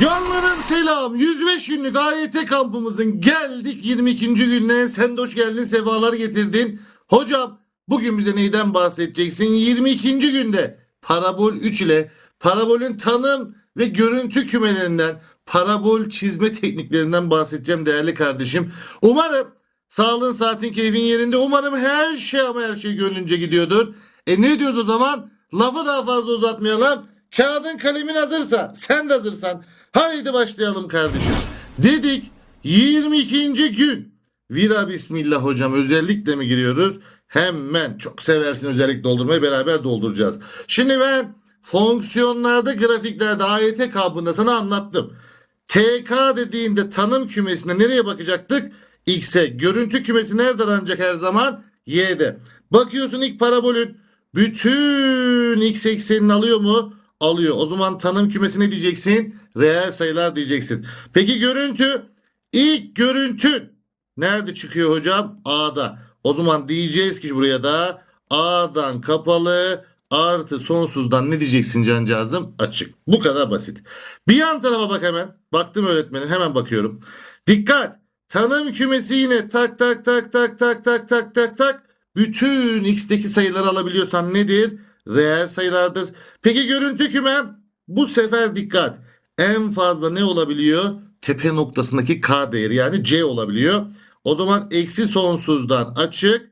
Canlarım selam. 105 günlük AYT kampımızın geldik 22. gününe. Sen de hoş geldin, sefalar getirdin. Hocam bugün bize neyden bahsedeceksin? 22. günde parabol 3 ile parabolün tanım ve görüntü kümelerinden, parabol çizme tekniklerinden bahsedeceğim değerli kardeşim. Umarım sağlığın, saatin, keyfin yerinde. Umarım her şey ama her şey gönlünce gidiyordur. E ne diyoruz o zaman? Lafı daha fazla uzatmayalım. Kağıdın kalemin hazırsa, sen de hazırsan. Haydi başlayalım kardeşim. Dedik 22. gün. Vira bismillah hocam özellikle mi giriyoruz? Hemen çok seversin özellik doldurmayı beraber dolduracağız. Şimdi ben fonksiyonlarda grafiklerde AYT kampında sana anlattım. TK dediğinde tanım kümesine nereye bakacaktık? X'e. Görüntü kümesi nerede aranacak her zaman? Y'de. Bakıyorsun ilk parabolün bütün x eksenini alıyor mu? Alıyor. O zaman tanım kümesi ne diyeceksin? Reel sayılar diyeceksin. Peki görüntü? İlk görüntün nerede çıkıyor hocam? A'da. O zaman diyeceğiz ki buraya da A'dan kapalı artı sonsuzdan ne diyeceksin cancağızım? Açık. Bu kadar basit. Bir yan tarafa bak hemen. Baktım öğretmenim hemen bakıyorum. Dikkat. Tanım kümesi yine tak tak tak tak tak tak tak tak tak. Bütün x'teki sayıları alabiliyorsan nedir? Reel sayılardır. Peki görüntü kümem? Bu sefer dikkat. En fazla ne olabiliyor? Tepe noktasındaki k değeri yani c olabiliyor. O zaman eksi sonsuzdan açık.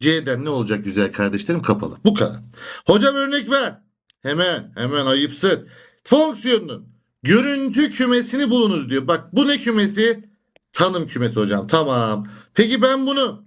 C'den ne olacak güzel kardeşlerim? Kapalı. Bu kadar. Hocam örnek ver. Hemen hemen ayıpsın. Fonksiyonun görüntü kümesini bulunuz diyor. Bak bu ne kümesi? Tanım kümesi hocam. Tamam. Peki ben bunu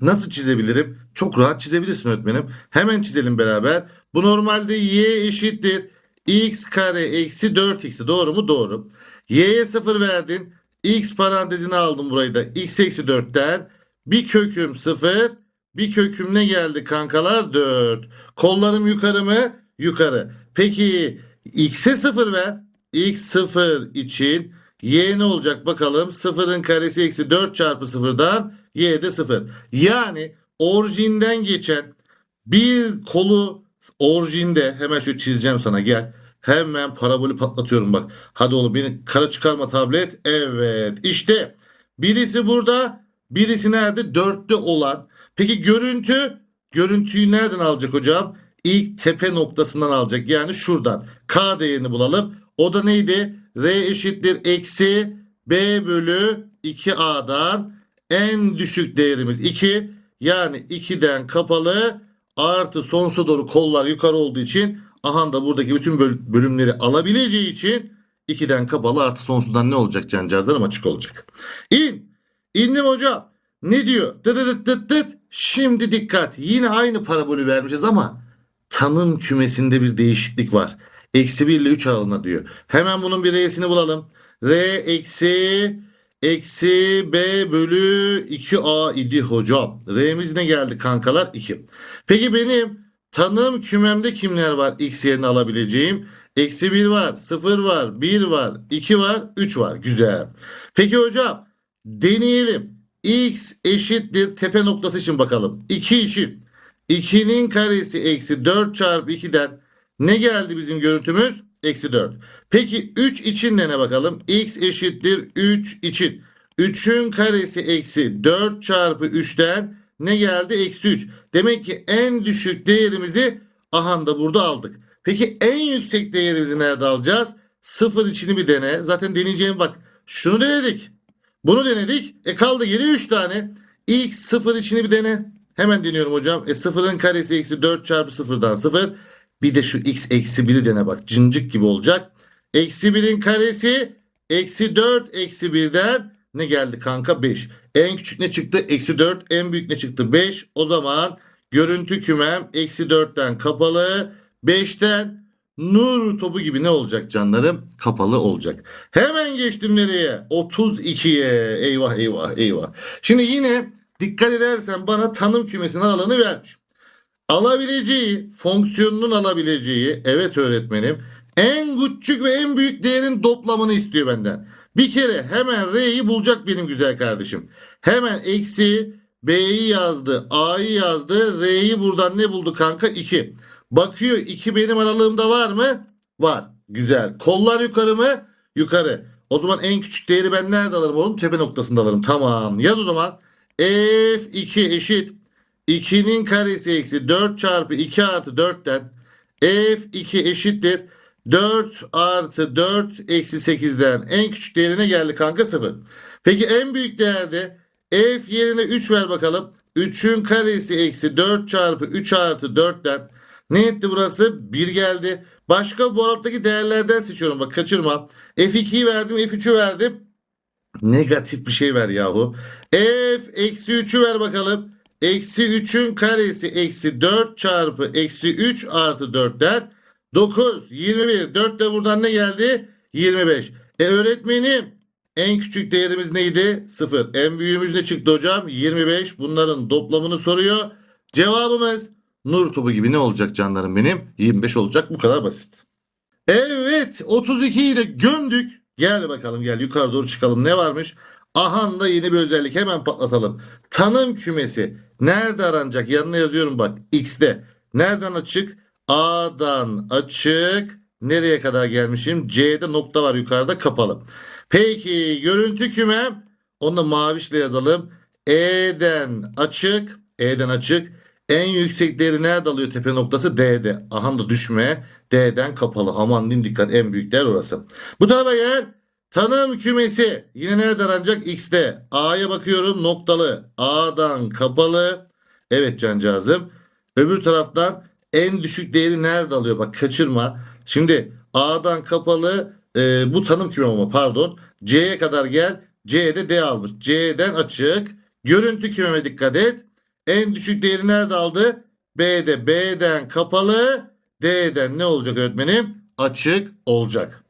nasıl çizebilirim? Çok rahat çizebilirsin öğretmenim. Hemen çizelim beraber. Bu normalde y eşittir. x kare eksi 4x'i doğru mu? Doğru. y'ye 0 verdin. x parantezine aldım burayı da. x eksi 4'ten bir köküm 0 bir köküm ne geldi kankalar? 4. Kollarım yukarı mı? Yukarı. Peki x'e 0 ver. x 0 için y ne olacak bakalım. 0'ın karesi eksi 4 çarpı 0'dan y de 0. Yani orijinden geçen bir kolu orijinde hemen şu çizeceğim sana gel. Hemen parabolü patlatıyorum bak. Hadi oğlum beni kara çıkarma tablet. Evet işte birisi burada birisi nerede? Dörtte olan. Peki görüntü? Görüntüyü nereden alacak hocam? İlk tepe noktasından alacak. Yani şuradan. K değerini bulalım. O da neydi? R eşittir eksi B bölü 2A'dan en düşük değerimiz 2. Yani 2'den kapalı artı sonsuza doğru kollar yukarı olduğu için aha da buradaki bütün böl- bölümleri alabileceği için 2'den kapalı artı sonsuzdan ne olacak cancağızlarım açık olacak. İn. İndim hocam. Ne diyor? Dıt dıt dıt dıt. Şimdi dikkat. Yine aynı parabolü vermişiz ama tanım kümesinde bir değişiklik var. Eksi 1 ile 3 aralığında diyor. Hemen bunun bir R'sini bulalım. R eksi eksi B bölü 2A idi hocam. R'miz ne geldi kankalar? 2. Peki benim tanım kümemde kimler var x yerine alabileceğim? Eksi 1 var, 0 var, 1 var, 2 var, 3 var. Güzel. Peki hocam deneyelim. x eşittir tepe noktası için bakalım. 2 için. 2'nin karesi eksi 4 çarpı 2'den ne geldi bizim görüntümüz? Eksi 4. Peki 3 için ne bakalım? x eşittir 3 için. 3'ün karesi eksi 4 çarpı 3'ten ne geldi? Eksi 3. Demek ki en düşük değerimizi aha da burada aldık. Peki en yüksek değerimizi nerede alacağız? 0 içini bir dene. Zaten deneyeceğim bak. Şunu denedik. Bunu denedik. E kaldı geri 3 tane. x 0 içini bir dene. Hemen deniyorum hocam. E 0'ın karesi eksi 4 çarpı 0'dan 0. Bir de şu x eksi 1'i dene bak. Cıncık gibi olacak. Eksi 1'in karesi eksi 4 eksi 1'den ne geldi kanka? 5. En küçük ne çıktı? Eksi 4. En büyük ne çıktı? 5. O zaman görüntü kümem eksi 4'ten kapalı. 5'ten nur topu gibi ne olacak canlarım? Kapalı olacak. Hemen geçtim nereye? 32'ye. Eyvah eyvah eyvah. Şimdi yine dikkat edersen bana tanım kümesinin alanı vermiş. Alabileceği, fonksiyonunun alabileceği, evet öğretmenim, en küçük ve en büyük değerin toplamını istiyor benden. Bir kere hemen R'yi bulacak benim güzel kardeşim. Hemen eksi B'yi yazdı, A'yı yazdı, R'yi buradan ne buldu kanka? 2. Bakıyor 2 benim aralığımda var mı? Var. Güzel. Kollar yukarı mı? yukarı. O zaman en küçük değeri ben nerede alırım oğlum? Tepe noktasında alırım. Tamam. Yaz o zaman. F2 eşit 2'nin karesi eksi 4 çarpı 2 artı 4'ten F2 eşittir 4 artı 4 eksi 8'den en küçük değerine geldi kanka 0. Peki en büyük değerde F yerine 3 ver bakalım. 3'ün karesi eksi 4 çarpı 3 artı 4'ten ne etti burası? 1 geldi. Başka bu aralıktaki değerlerden seçiyorum bak kaçırma. F2'yi verdim F3'ü verdim. Negatif bir şey ver yahu. F eksi 3'ü ver bakalım. Eksi 3'ün karesi eksi 4 çarpı eksi 3 artı 4'ten 9, 21. 4 de buradan ne geldi? 25. E öğretmenim en küçük değerimiz neydi? 0. En büyüğümüz ne çıktı hocam? 25. Bunların toplamını soruyor. Cevabımız nur topu gibi ne olacak canlarım benim? 25 olacak. Bu kadar basit. Evet 32'yi de gömdük. Gel bakalım gel yukarı doğru çıkalım. Ne varmış? Ahan da yeni bir özellik hemen patlatalım. Tanım kümesi nerede aranacak? Yanına yazıyorum bak X'de. Nereden açık? A'dan açık. Nereye kadar gelmişim? C'de nokta var yukarıda kapalı. Peki görüntü kümem onu da mavişle yazalım. E'den açık. E'den açık. En yüksek değeri nerede alıyor tepe noktası? D'de. Aha da düşme. D'den kapalı. Aman diyeyim dikkat en büyük değer orası. Bu tarafa gel. Tanım kümesi yine nerede aranacak? X'de. A'ya bakıyorum noktalı. A'dan kapalı. Evet cancağızım. Öbür taraftan en düşük değeri nerede alıyor? Bak kaçırma. Şimdi A'dan kapalı e, bu tanım kümem ama pardon. C'ye kadar gel. C'de D almış. C'den açık. Görüntü kümeme dikkat et. En düşük değeri nerede aldı? B'de. B'den kapalı. D'den ne olacak öğretmenim? Açık olacak.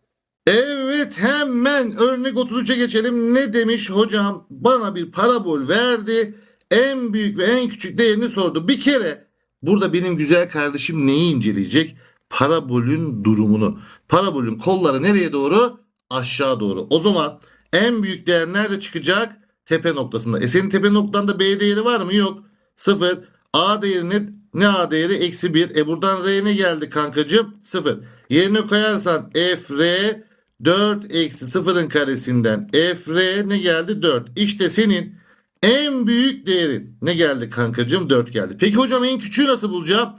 Evet hemen örnek 33'e geçelim. Ne demiş hocam? Bana bir parabol verdi. En büyük ve en küçük değerini sordu. Bir kere burada benim güzel kardeşim neyi inceleyecek? Parabolün durumunu. Parabolün kolları nereye doğru? Aşağı doğru. O zaman en büyük değer nerede çıkacak? Tepe noktasında. E senin tepe noktanda B değeri var mı? Yok. 0. A değeri ne? Ne A değeri? Eksi 1. E buradan R ne geldi kankacığım? 0. Yerine koyarsan F R 4 eksi 0'ın karesinden F R ne geldi? 4. İşte senin en büyük değerin ne geldi kankacığım? 4 geldi. Peki hocam en küçüğü nasıl bulacağım?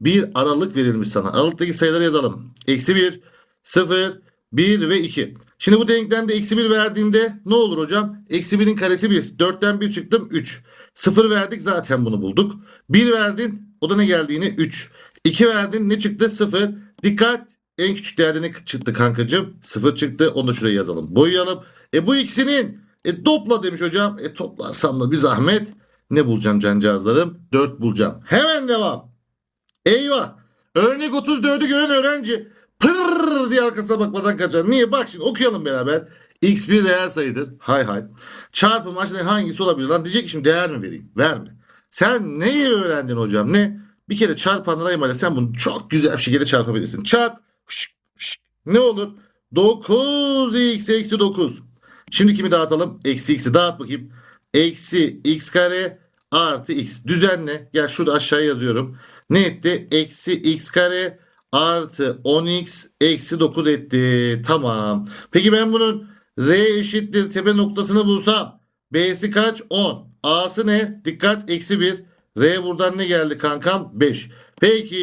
Bir aralık verilmiş sana. Aralıktaki sayıları yazalım. Eksi 1, 0, 1 ve 2. Şimdi bu denklemde eksi 1 verdiğimde ne olur hocam? Eksi 1'in karesi 1. 4'ten 1 çıktım 3. 0 verdik zaten bunu bulduk. 1 verdin o da ne geldi yine 3. 2 verdin ne çıktı? 0. Dikkat en küçük değerde çıktı kankacığım? 0 çıktı onu da şuraya yazalım. Boyayalım. E bu ikisinin e topla demiş hocam. E toplarsam da bir zahmet. Ne bulacağım cancağızlarım? 4 bulacağım. Hemen devam. Eyvah. Örnek 34'ü gören öğrenci pırr diye arkasına bakmadan kaçar. Niye? Bak şimdi okuyalım beraber. X bir reel sayıdır. Hay hay. Çarpım aşağıdaki hangisi olabilir lan? Diyecek ki şimdi değer mi vereyim? Verme. Sen neyi öğrendin hocam? Ne? Bir kere çarpanlar ayırmayla sen bunu çok güzel bir şekilde çarpabilirsin. Çarp. Şık, şık. Ne olur? 9x eksi 9. Şimdi kimi dağıtalım? Eksi x'i dağıt bakayım. Eksi x kare artı x. Düzenle. Gel şurada aşağıya yazıyorum. Ne etti? Eksi x kare artı 10x eksi 9 etti. Tamam. Peki ben bunun r eşittir tepe noktasını bulsam. B'si kaç? 10. A'sı ne? Dikkat eksi 1. R buradan ne geldi kankam? 5. Peki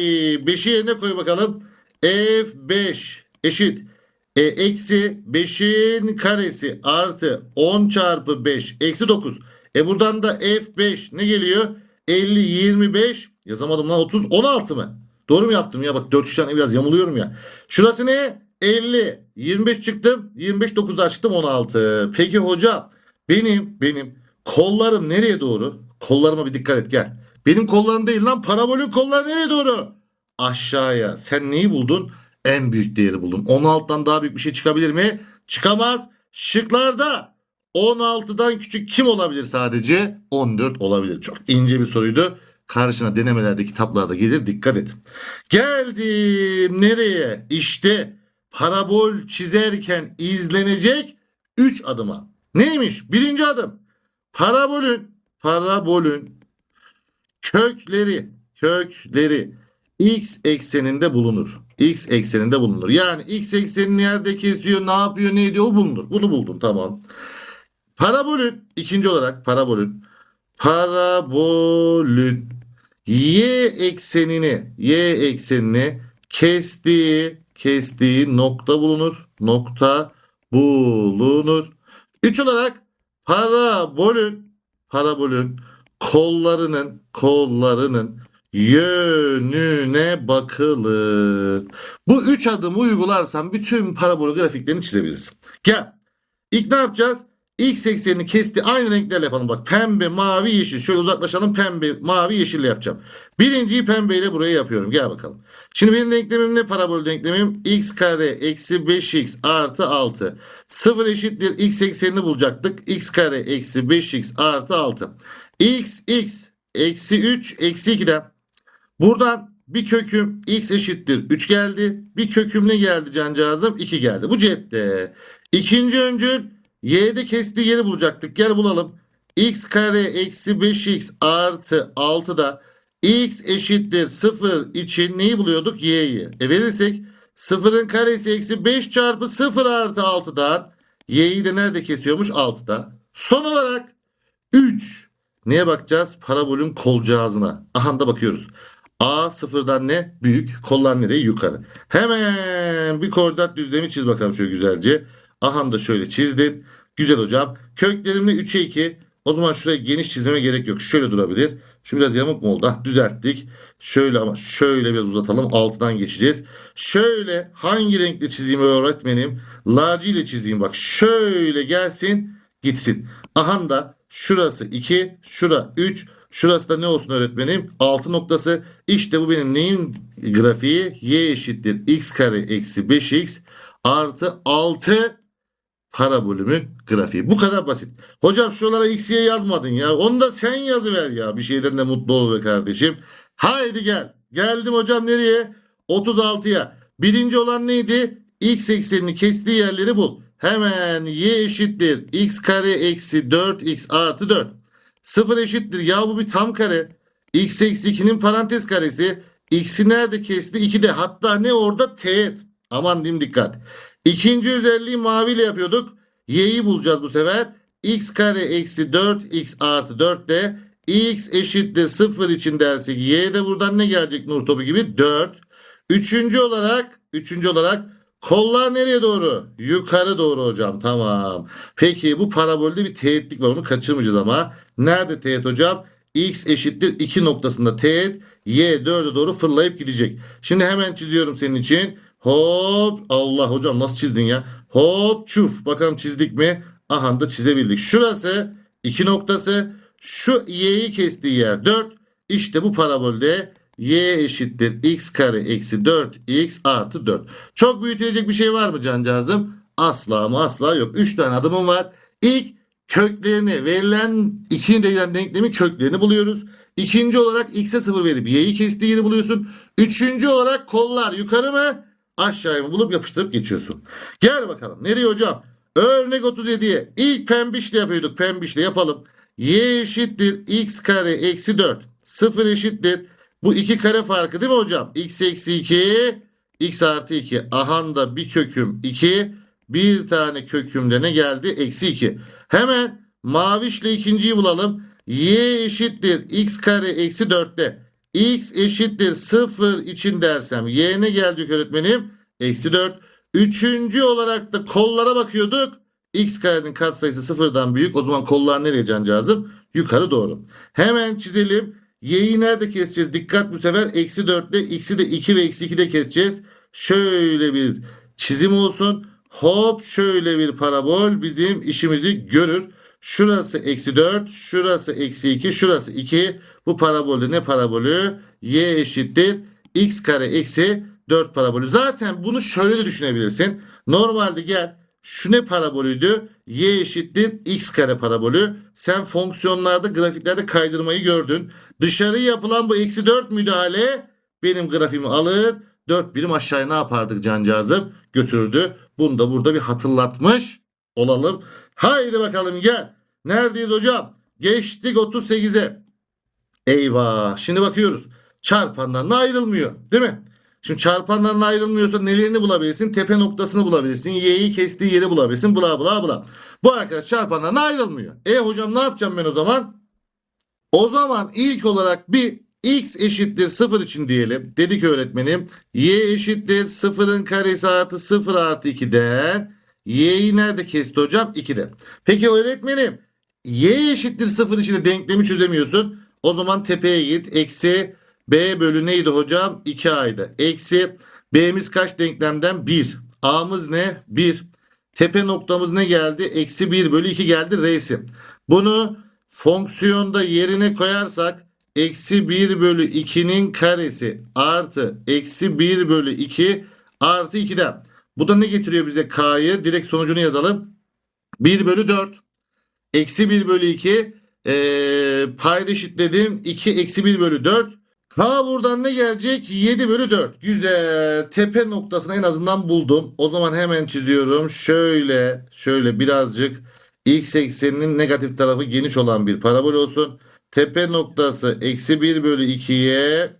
5'i yerine koy bakalım. F5 eşit. E, eksi 5'in karesi artı 10 çarpı 5 eksi 9. E buradan da F5 ne geliyor? 50, 25 yazamadım lan 30, 16 mı? Doğru mu yaptım ya bak 4 tane biraz yamuluyorum ya. Şurası ne? 50, 25 çıktım, 25 9 daha çıktım 16. Peki hocam benim benim kollarım nereye doğru? Kollarıma bir dikkat et gel. Benim kollarım değil lan parabolün kolları nereye doğru? Aşağıya. Sen neyi buldun? En büyük değeri buldum. 16'dan daha büyük bir şey çıkabilir mi? Çıkamaz. Şıklarda 16'dan küçük kim olabilir sadece? 14 olabilir. Çok ince bir soruydu. Karşına denemelerde kitaplarda gelir dikkat et. Geldim nereye? İşte parabol çizerken izlenecek 3 adıma. Neymiş? Birinci adım. Parabolün parabolün kökleri kökleri x ekseninde bulunur. x ekseninde bulunur. Yani x eksenini nerede kesiyor, ne yapıyor, ne ediyor o bulunur. Bunu buldun tamam. Parabolün ikinci olarak parabolün parabolün y eksenini y eksenini kestiği kestiği nokta bulunur. Nokta bulunur. Üç olarak parabolün parabolün kollarının kollarının yönüne bakılır. Bu üç adımı uygularsan bütün parabol grafiklerini çizebilirsin. Gel. İlk ne yapacağız? X eksenini kesti. Aynı renklerle yapalım. Bak pembe, mavi, yeşil. Şöyle uzaklaşalım. Pembe, mavi, yeşille yapacağım. Birinciyi pembeyle buraya yapıyorum. Gel bakalım. Şimdi benim denklemim ne parabol denklemim? X kare eksi 5x artı 6. 0 eşittir x eksenini bulacaktık. X kare eksi 5x artı 6. X, x eksi 3 eksi 2'den. Buradan bir köküm x eşittir 3 geldi. Bir köküm ne geldi cancağızım? 2 geldi. Bu cepte. İkinci öncül y'de kestiği yeri bulacaktık. Gel bulalım. x kare eksi 5x artı 6'da x eşittir 0 için neyi buluyorduk? y'yi. E verirsek 0'ın karesi eksi 5 çarpı 0 artı 6'dan y'yi de nerede kesiyormuş? 6'da. Son olarak 3. Neye bakacağız? Parabolün kolcağızına. Aha da bakıyoruz. A sıfırdan ne? Büyük. Kollar nereye? Yukarı. Hemen bir koordinat düzlemi çiz bakalım şöyle güzelce. Aha da şöyle çizdin. Güzel hocam. Köklerimle 3'e 2. O zaman şuraya geniş çizmeme gerek yok. Şöyle durabilir. Şu biraz yamuk mu oldu? Ah, düzelttik. Şöyle ama şöyle biraz uzatalım. Altından geçeceğiz. Şöyle hangi renkle çizeyim öğretmenim? Laci ile çizeyim bak. Şöyle gelsin gitsin. Aha da şurası 2, şura 3, şurası da ne olsun öğretmenim? 6 noktası. İşte bu benim neyin grafiği? Y eşittir x kare eksi 5x artı 6 parabolümün grafiği. Bu kadar basit. Hocam şuralara x'ye yazmadın ya. Onu da sen yazıver ya. Bir şeyden de mutlu ol be kardeşim. Haydi gel. Geldim hocam nereye? 36'ya. Birinci olan neydi? X eksenini kestiği yerleri bul. Hemen y eşittir x kare eksi 4x artı 4. 0 eşittir. Ya bu bir tam kare. x eksi 2'nin parantez karesi. X'i nerede kesti? 2'de. Hatta ne orada? Teğet. Aman diyeyim dikkat. İkinci özelliği maviyle yapıyorduk. Y'yi bulacağız bu sefer. x kare eksi 4x artı 4 de x eşittir 0 için dersek y de buradan ne gelecek nur topu gibi? 4. Üçüncü olarak üçüncü olarak kollar nereye doğru? Yukarı doğru hocam. Tamam. Peki bu parabolde bir teğetlik var. Onu kaçırmayacağız ama. Nerede teğet hocam? x eşittir 2 noktasında teğet. Y 4'e doğru fırlayıp gidecek. Şimdi hemen çiziyorum senin için. Hop Allah hocam nasıl çizdin ya? Hop çuf. Bakalım çizdik mi? Aha da çizebildik. Şurası 2 noktası. Şu y'yi kestiği yer 4. İşte bu parabolde y eşittir x kare eksi 4x artı 4. Çok büyütülecek bir şey var mı cancağızım? Asla ama asla yok. 3 tane adımım var. İlk köklerini verilen ikinci dereceden denklemin köklerini buluyoruz. İkinci olarak x'e 0 verip y'yi kestiği yeri buluyorsun. Üçüncü olarak kollar yukarı mı aşağıya mı bulup yapıştırıp geçiyorsun. Gel bakalım. Nereye hocam? Örnek 37'ye ilk pembişle yapıyorduk. Pembişle yapalım. y eşittir x kare eksi 4. 0 eşittir. Bu iki kare farkı değil mi hocam? x eksi 2 x artı 2. Ahanda bir köküm 2. Bir tane kökümde ne geldi? Eksi 2. Hemen mavişle ikinciyi bulalım. y eşittir x kare eksi 4'te. x eşittir 0 için dersem y ne gelecek öğretmenim? Eksi 4. Üçüncü olarak da kollara bakıyorduk. x karenin katsayısı sıfırdan büyük. O zaman kollar nereye cancağızım? Yukarı doğru. Hemen çizelim. Y'yi nerede keseceğiz? Dikkat bu sefer. Eksi 4 ile x'i de 2 ve eksi 2 de keseceğiz. Şöyle bir çizim olsun. Hop şöyle bir parabol bizim işimizi görür. Şurası eksi 4, şurası eksi 2, şurası 2. Bu parabolde ne parabolü? Y eşittir. X kare eksi 4 parabolü. Zaten bunu şöyle de düşünebilirsin. Normalde gel şu ne parabolüydü? Y eşittir x kare parabolü. Sen fonksiyonlarda grafiklerde kaydırmayı gördün. Dışarı yapılan bu eksi 4 müdahale benim grafimi alır. 4 birim aşağıya ne yapardık cancağızım? Götürdü. Bunu da burada bir hatırlatmış olalım. Haydi bakalım gel. Neredeyiz hocam? Geçtik 38'e. Eyvah. Şimdi bakıyoruz. Çarpandan da ayrılmıyor. Değil mi? Şimdi çarpanların ayrılmıyorsa nelerini bulabilirsin? Tepe noktasını bulabilirsin. Y'yi kestiği yeri bulabilirsin. Bla bla bla. Bu arkadaş çarpanlarına ayrılmıyor. E hocam ne yapacağım ben o zaman? O zaman ilk olarak bir x eşittir 0 için diyelim. Dedik öğretmenim. Y eşittir 0'ın karesi artı 0 artı 2'den. Y'yi nerede kesti hocam? 2'de. Peki öğretmenim y eşittir 0 için de denklemi çözemiyorsun. O zaman tepeye git. Eksi b bölü neydi hocam? 2a'ydı. Eksi b'miz kaç denklemden? 1. a'mız ne? 1. Tepe noktamız ne geldi? Eksi 1 bölü 2 geldi reisi. Bunu fonksiyonda yerine koyarsak eksi 1 bölü 2'nin karesi artı eksi 1 bölü 2 artı 2'den. Bu da ne getiriyor bize k'yı? Direkt sonucunu yazalım. 1 bölü 4. Eksi 1 bölü 2 ee, payda eşitledim. 2 eksi 1 bölü 4. K buradan ne gelecek? 7 bölü 4. Güzel. Tepe noktasını en azından buldum. O zaman hemen çiziyorum. Şöyle, şöyle birazcık x ekseninin negatif tarafı geniş olan bir parabol olsun. Tepe noktası eksi 1 bölü 2'ye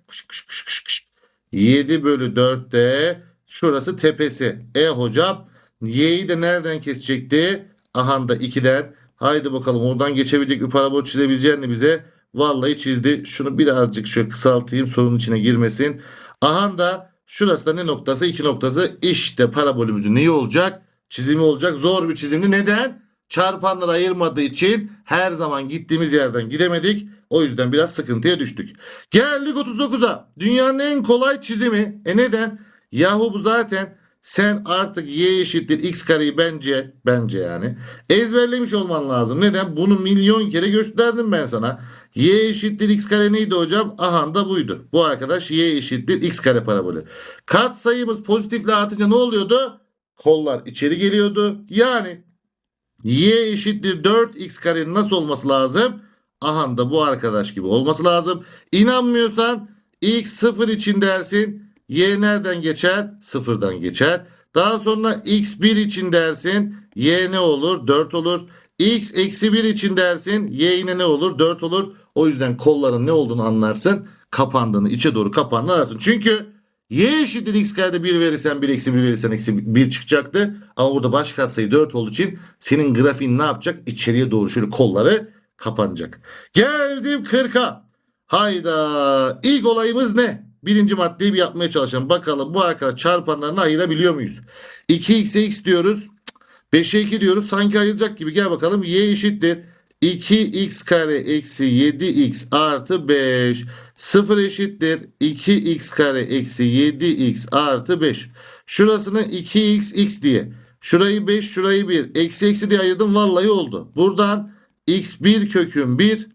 7 bölü 4'te şurası tepesi. E hocam y'yi de nereden kesecekti? Aha da 2'den. Haydi bakalım oradan geçebilecek bir parabol çizebileceğini bize vallahi çizdi. Şunu birazcık şöyle kısaltayım sorunun içine girmesin. Aha da şurası da ne noktası? 2 noktası. İşte parabolümüzün neyi olacak? Çizimi olacak. Zor bir çizimdi. Neden? Çarpanları ayırmadığı için her zaman gittiğimiz yerden gidemedik. O yüzden biraz sıkıntıya düştük. Geldik 39'a. Dünyanın en kolay çizimi. E neden? Yahu bu zaten sen artık y eşittir x kareyi bence bence yani ezberlemiş olman lazım. Neden? Bunu milyon kere gösterdim ben sana. Y eşittir x kare neydi hocam? Aha da buydu. Bu arkadaş y eşittir x kare parabolü. Kat sayımız pozitifle artınca ne oluyordu? Kollar içeri geliyordu. Yani y eşittir 4x karenin nasıl olması lazım? Aha da bu arkadaş gibi olması lazım. İnanmıyorsan x 0 için dersin. Y nereden geçer? Sıfırdan geçer. Daha sonra x1 için dersin. Y ne olur? 4 olur. x eksi 1 için dersin. Y yine ne olur? 4 olur. O yüzden kolların ne olduğunu anlarsın. Kapandığını, içe doğru kapandığını anlarsın. Çünkü y eşittir x karede 1 verirsen 1 eksi 1 verirsen eksi 1 çıkacaktı. Ama burada baş katsayı 4 olduğu için senin grafiğin ne yapacak? İçeriye doğru şöyle kolları kapanacak. Geldim 40'a. Hayda. İlk olayımız ne? Birinci maddeyi bir yapmaya çalışalım. Bakalım bu arkadaş çarpanlarını ayırabiliyor muyuz? 2x'e x diyoruz. 5'e 2 diyoruz. Sanki ayıracak gibi. Gel bakalım. Y eşittir. 2x kare eksi 7x artı 5. 0 eşittir. 2x kare eksi 7x artı 5. Şurasını 2x x diye. Şurayı 5 şurayı 1. Eksi eksi diye ayırdım. Vallahi oldu. Buradan x1 köküm 1.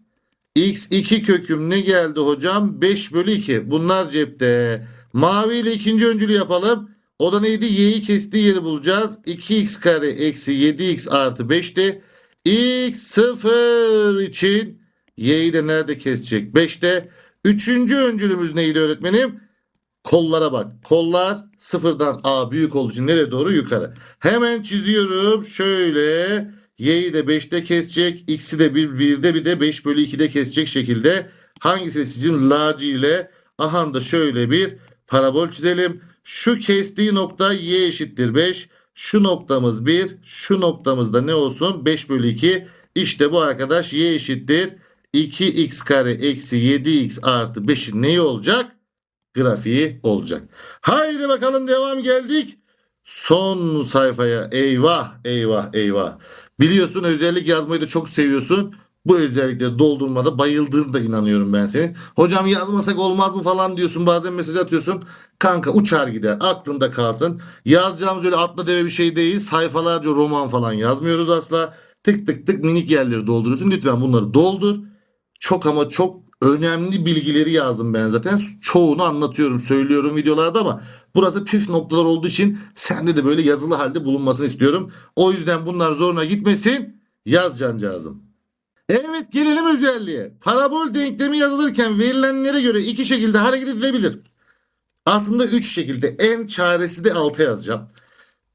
X2 köküm ne geldi hocam? 5 bölü 2. Bunlar cepte. Mavi ile ikinci öncülü yapalım. O da neydi? Y'yi kestiği yeri bulacağız. 2x kare eksi 7x artı 5'ti. X 0 için Y'yi de nerede kesecek? 5'te. Üçüncü öncülümüz neydi öğretmenim? Kollara bak. Kollar sıfırdan A büyük olduğu için nereye doğru? Yukarı. Hemen çiziyorum. Şöyle y'yi de 5'te kesecek. X'i de 1, 1'de bir de 5 bölü 2'de kesecek şekilde. Hangisini çizeyim? Laci ile. Aha da şöyle bir parabol çizelim. Şu kestiği nokta y eşittir 5. Şu noktamız 1. Şu noktamız da ne olsun? 5 bölü 2. İşte bu arkadaş y eşittir. 2x kare eksi 7x artı 5'in neyi olacak? Grafiği olacak. Haydi bakalım devam geldik. Son sayfaya eyvah eyvah eyvah. Biliyorsun özellik yazmayı da çok seviyorsun. Bu özellikleri doldurmada bayıldığına da inanıyorum ben senin. Hocam yazmasak olmaz mı falan diyorsun bazen mesaj atıyorsun. Kanka uçar gider aklında kalsın. Yazacağımız öyle atla deve bir şey değil. Sayfalarca roman falan yazmıyoruz asla. Tık tık tık minik yerleri dolduruyorsun. Lütfen bunları doldur. Çok ama çok önemli bilgileri yazdım ben zaten. Çoğunu anlatıyorum, söylüyorum videolarda ama burası püf noktalar olduğu için sende de böyle yazılı halde bulunmasını istiyorum. O yüzden bunlar zoruna gitmesin. Yaz cancağızım. Evet gelelim özelliğe. Parabol denklemi yazılırken verilenlere göre iki şekilde hareket edilebilir. Aslında üç şekilde en çaresi de alta yazacağım.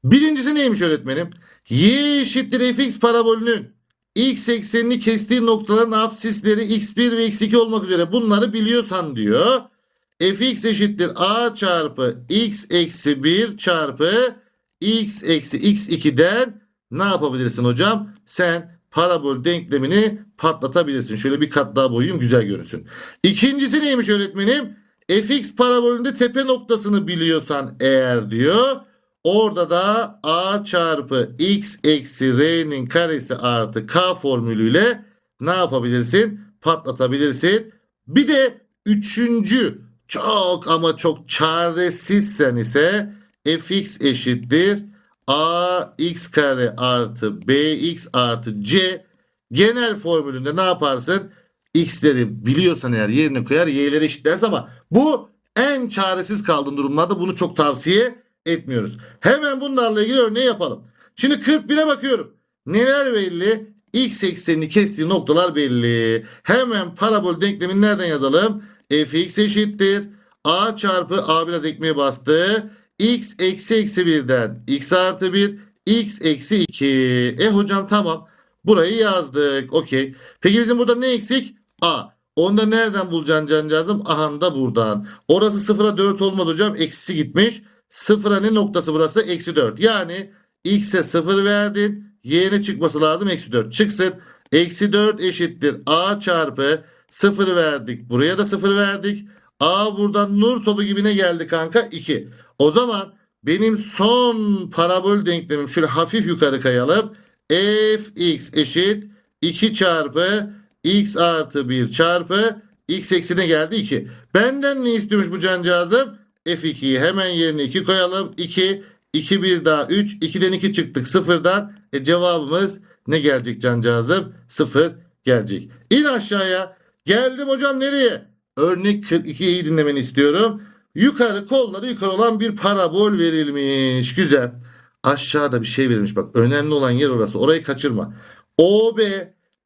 Birincisi neymiş öğretmenim? Y eşittir fx parabolünün x eksenini kestiği noktaların absisleri x1 ve x2 olmak üzere bunları biliyorsan diyor. fx eşittir a çarpı x eksi 1 çarpı x eksi x2'den ne yapabilirsin hocam? Sen parabol denklemini patlatabilirsin. Şöyle bir kat daha boyayayım güzel görünsün. İkincisi neymiş öğretmenim? fx parabolünde tepe noktasını biliyorsan eğer diyor. Orada da a çarpı x eksi r'nin karesi artı k formülüyle ne yapabilirsin? Patlatabilirsin. Bir de üçüncü çok ama çok çaresizsen ise fx eşittir ax kare artı bx artı c genel formülünde ne yaparsın? x'leri biliyorsan eğer yerine koyar y'leri eşitlersin ama bu en çaresiz kaldığın durumlarda bunu çok tavsiye etmiyoruz. Hemen bunlarla ilgili örneği yapalım. Şimdi 41'e bakıyorum. Neler belli? X eksenini kestiği noktalar belli. Hemen parabol denklemini nereden yazalım? fx eşittir. a çarpı a biraz ekmeğe bastı. X eksi eksi 1'den x artı 1 x eksi 2. E hocam tamam. Burayı yazdık. Okey. Peki bizim burada ne eksik? A. Onda nereden bulacaksın cancağızım? Aha da buradan. Orası sıfıra 4 olmaz hocam. Eksisi gitmiş. Sıfıra ne noktası burası? Eksi 4. Yani x'e 0 verdin. Y'ne çıkması lazım. Eksi 4 çıksın. Eksi 4 eşittir. A çarpı 0 verdik. Buraya da 0 verdik. A buradan nur topu gibi ne geldi kanka? 2. O zaman benim son parabol denklemim şöyle hafif yukarı kayalım. fx eşit 2 çarpı x artı 1 çarpı x eksine geldi 2. Benden ne istiyormuş bu cancağızım? F2'yi hemen yerine 2 koyalım. 2, 2 1 daha 3. 2'den 2 çıktık 0'dan. E cevabımız ne gelecek cancağızım? 0 gelecek. İn aşağıya. Geldim hocam nereye? Örnek 42'yi iyi dinlemeni istiyorum. Yukarı kolları yukarı olan bir parabol verilmiş. Güzel. Aşağıda bir şey verilmiş. Bak önemli olan yer orası. Orayı kaçırma. OB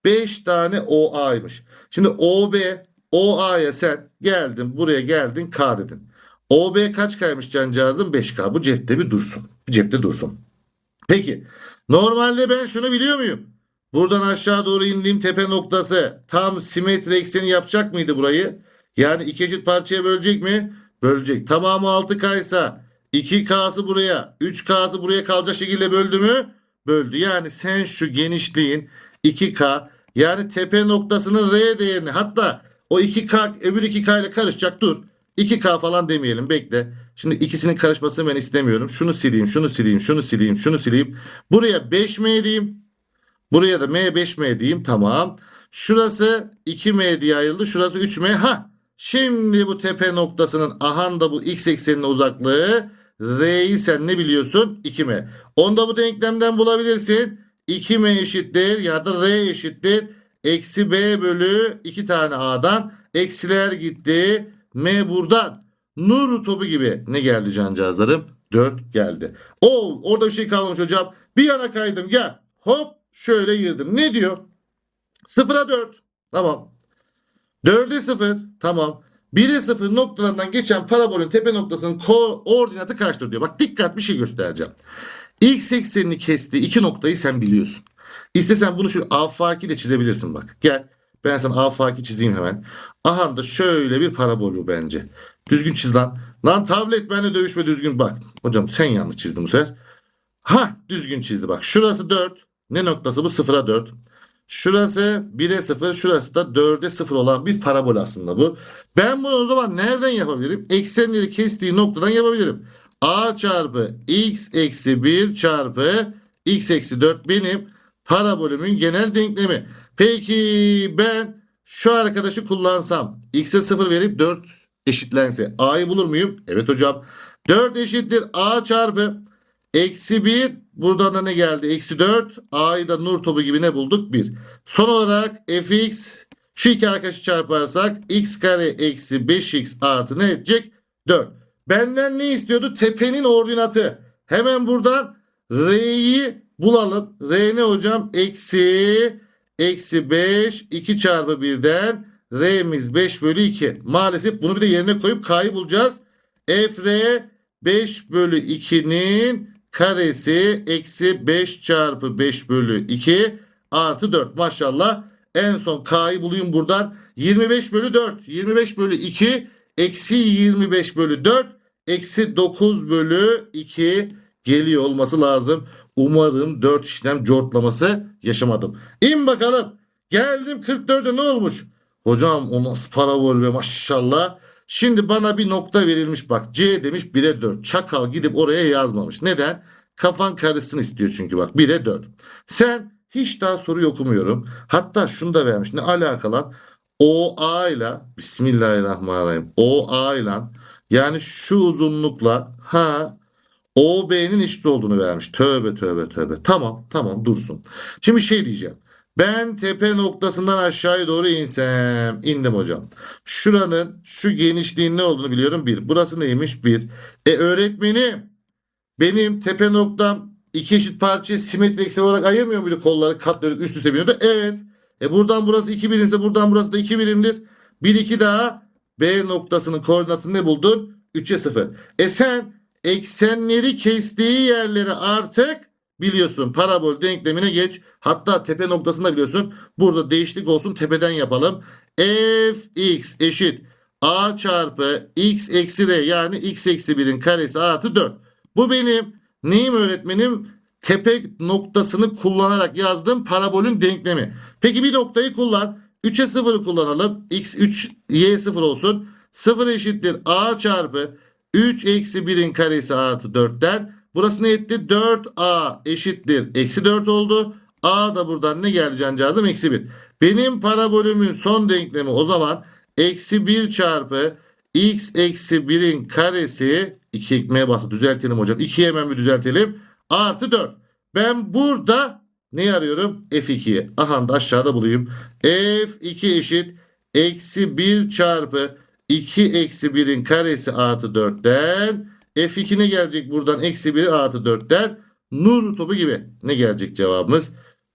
5 tane OA'ymış. Şimdi OB OA'ya sen geldin buraya geldin K dedin. OB kaç kaymış cancağızım? 5K. Bu cepte bir dursun. Cepte dursun. Peki. Normalde ben şunu biliyor muyum? Buradan aşağı doğru indiğim tepe noktası tam simetri ekseni yapacak mıydı burayı? Yani iki eşit parçaya bölecek mi? Bölecek. Tamamı 6K ise 2K'sı buraya 3K'sı buraya kalacak şekilde böldü mü? Böldü. Yani sen şu genişliğin 2K yani tepe noktasının R değerini hatta o 2K öbür 2K ile karışacak dur. 2K falan demeyelim bekle. Şimdi ikisinin karışmasını ben istemiyorum. Şunu sileyim, şunu sileyim, şunu sileyim, şunu sileyim. Buraya 5M diyeyim. Buraya da M 5M diyeyim. Tamam. Şurası 2M diye ayrıldı. Şurası 3M. Ha. Şimdi bu tepe noktasının ahan da bu x ekseninin uzaklığı R'yi sen ne biliyorsun? 2M. Onu da bu denklemden bulabilirsin. 2M eşittir ya da R eşittir. Eksi B bölü 2 tane A'dan. Eksiler gitti. M buradan. Nur topu gibi ne geldi cancağızlarım? 4 geldi. O orada bir şey kalmamış hocam. Bir yana kaydım gel. Hop şöyle girdim. Ne diyor? 0'a 4. Tamam. 4'e 0. Tamam. 1'e 0 noktalarından geçen parabolün tepe noktasının koordinatı kaçtır diyor. Bak dikkat bir şey göstereceğim. X eksenini kestiği iki noktayı sen biliyorsun. İstesen bunu şu afaki de çizebilirsin bak. Gel ben sana afaki çizeyim hemen. Aha da şöyle bir parabol bu bence. Düzgün çiz lan. Lan tablet benimle dövüşme düzgün bak. Hocam sen yanlış çizdin bu sefer. Ha düzgün çizdi bak. Şurası 4. Ne noktası bu? 0'a 4. Şurası 1'e 0. Şurası da 4'e 0 olan bir parabol aslında bu. Ben bunu o zaman nereden yapabilirim? Eksenleri kestiği noktadan yapabilirim. A çarpı x eksi 1 çarpı x eksi 4 benim parabolümün genel denklemi. Peki ben şu arkadaşı kullansam x'e 0 verip 4 eşitlense a'yı bulur muyum? Evet hocam. 4 eşittir a çarpı eksi 1 buradan da ne geldi? Eksi 4 a'yı da nur topu gibi ne bulduk? 1. Son olarak fx şu iki arkadaşı çarparsak x kare eksi 5x artı ne edecek? 4. Benden ne istiyordu? Tepenin ordinatı. Hemen buradan R'yi bulalım. R ne hocam? Eksi eksi 5 2 çarpı 1'den R'miz 5 bölü 2. Maalesef bunu bir de yerine koyup K'yı bulacağız. F R 5 bölü 2'nin karesi eksi 5 çarpı 5 bölü 2 artı 4. Maşallah en son K'yı bulayım buradan. 25 bölü 4. 25 bölü 2 Eksi 25 bölü 4. Eksi 9 bölü 2 geliyor olması lazım. Umarım 4 işlem cortlaması yaşamadım. İn bakalım. Geldim 44'e ne olmuş? Hocam o nasıl parabol be maşallah. Şimdi bana bir nokta verilmiş bak. C demiş 1'e 4. Çakal gidip oraya yazmamış. Neden? Kafan karışsın istiyor çünkü bak 1'e 4. Sen hiç daha soruyu okumuyorum. Hatta şunu da vermiş. Ne alaka lan? OA ile Bismillahirrahmanirrahim. OA ile yani şu uzunlukla ha OB'nin eşit olduğunu vermiş. Tövbe tövbe tövbe. Tamam tamam dursun. Şimdi şey diyeceğim. Ben tepe noktasından aşağıya doğru insem. indim hocam. Şuranın şu genişliğin ne olduğunu biliyorum. Bir. Burası neymiş? Bir. E öğretmenim benim tepe noktam iki eşit parçaya simetri ekseni olarak ayırmıyor muydu kolları katlayarak üst üste biniyordu? Evet. E buradan burası 2 birimse buradan burası da 2 birimdir. 1 2 daha B noktasının koordinatını ne buldun? 3'e 0. E sen eksenleri kestiği yerleri artık biliyorsun. Parabol denklemine geç. Hatta tepe noktasını da biliyorsun. Burada değişiklik olsun tepeden yapalım. fx eşit a çarpı x eksi r yani x eksi 1'in karesi artı 4. Bu benim neyim öğretmenim? Tepe noktasını kullanarak yazdığım parabolün denklemi. Peki bir noktayı kullan. 3'e 0'ı kullanalım. x 3 y 0 olsun. 0 eşittir a çarpı 3 eksi 1'in karesi artı 4'ten. Burası ne etti? 4a eşittir. Eksi 4 oldu. a da buradan ne geldi cancağızım? Eksi 1. Benim parabolümün son denklemi o zaman eksi 1 çarpı x eksi 1'in karesi 2 ekmeğe bastı. Düzeltelim hocam. 2'yi hemen bir düzeltelim. Artı 4. Ben burada ne arıyorum? F2'yi. Aha da aşağıda bulayım. F2 eşit eksi 1 çarpı 2 eksi 1'in karesi artı 4'ten F2 ne gelecek buradan? Eksi 1 artı 4'ten nur topu gibi. Ne gelecek cevabımız?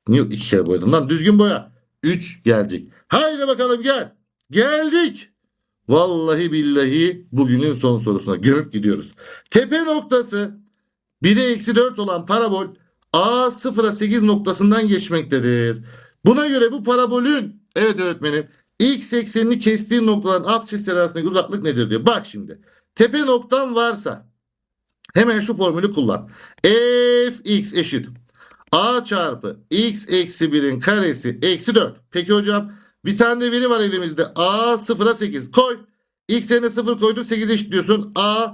Niye iki kere boyadım lan? Düzgün boya. 3 gelecek. Haydi bakalım gel. Geldik. Vallahi billahi bugünün son sorusuna gömüp gidiyoruz. Tepe noktası 1'e eksi 4 olan parabol A 0'a 8 noktasından geçmektedir. Buna göre bu parabolün evet öğretmenim x eksenini kestiği noktaların absisleri arasındaki uzaklık nedir diyor. Bak şimdi tepe noktan varsa hemen şu formülü kullan. fx eşit. A çarpı x eksi 1'in karesi eksi 4. Peki hocam bir tane de veri var elimizde. A 0'a 8 koy. X yerine 0 koydun 8 eşitliyorsun. A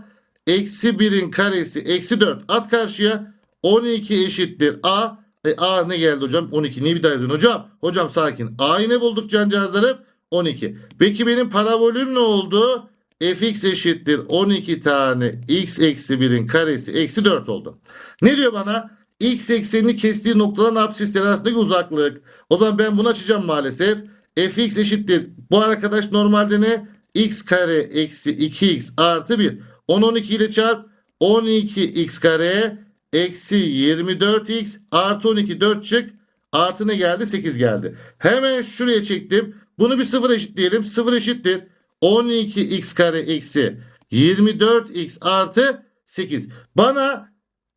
eksi 1'in karesi eksi 4 at karşıya. 12 eşittir A. E, A ne geldi hocam? 12 niye bir daha yazıyorsun hocam? Hocam sakin. A'yı ne bulduk cancağızlarım 12 peki benim parabolüm ne oldu fx eşittir 12 tane x eksi 1'in karesi eksi 4 oldu. Ne diyor bana? X eksenini kestiği noktadan absisler arasındaki uzaklık. O zaman ben bunu açacağım maalesef. fx eşittir. Bu arkadaş normalde ne? X kare eksi 2x artı 1 10 12 ile çarp. 12x kare eksi 24x artı 12 4 çık. Artı ne geldi? 8 geldi. Hemen şuraya çektim. Bunu bir sıfır eşitleyelim. Sıfır eşittir. 12x kare eksi 24x artı 8. Bana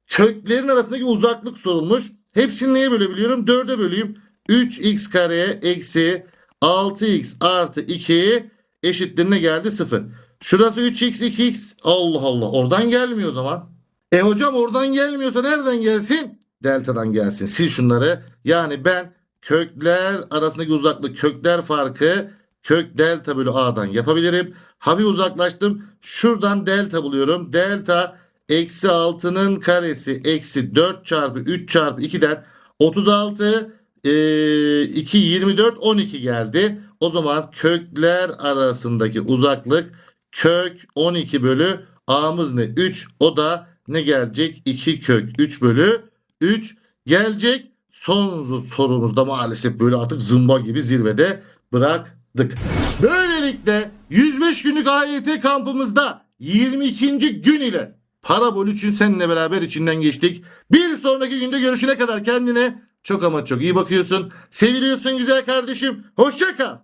köklerin arasındaki uzaklık sorulmuş. Hepsini neye bölebiliyorum? 4'e böleyim. 3x kareye eksi 6x artı 2 eşittir ne geldi? 0. Şurası 3x 2x. Allah Allah. Oradan gelmiyor o zaman. E hocam oradan gelmiyorsa nereden gelsin? Delta'dan gelsin. Sil şunları. Yani ben kökler arasındaki uzaklık kökler farkı kök delta bölü a'dan yapabilirim. Hafif uzaklaştım. Şuradan delta buluyorum. Delta eksi 6'nın karesi eksi 4 çarpı 3 çarpı 2'den 36 e, 2 24 12 geldi. O zaman kökler arasındaki uzaklık kök 12 bölü a'mız ne? 3. O da ne gelecek? 2 kök 3 bölü 3 gelecek. Son sorumuzda maalesef böyle artık zımba gibi zirvede bıraktık. Böylelikle 105 günlük AYT kampımızda 22. gün ile Parabol 3'ün seninle beraber içinden geçtik. Bir sonraki günde görüşene kadar kendine çok ama çok iyi bakıyorsun. Seviliyorsun güzel kardeşim. Hoşça kal.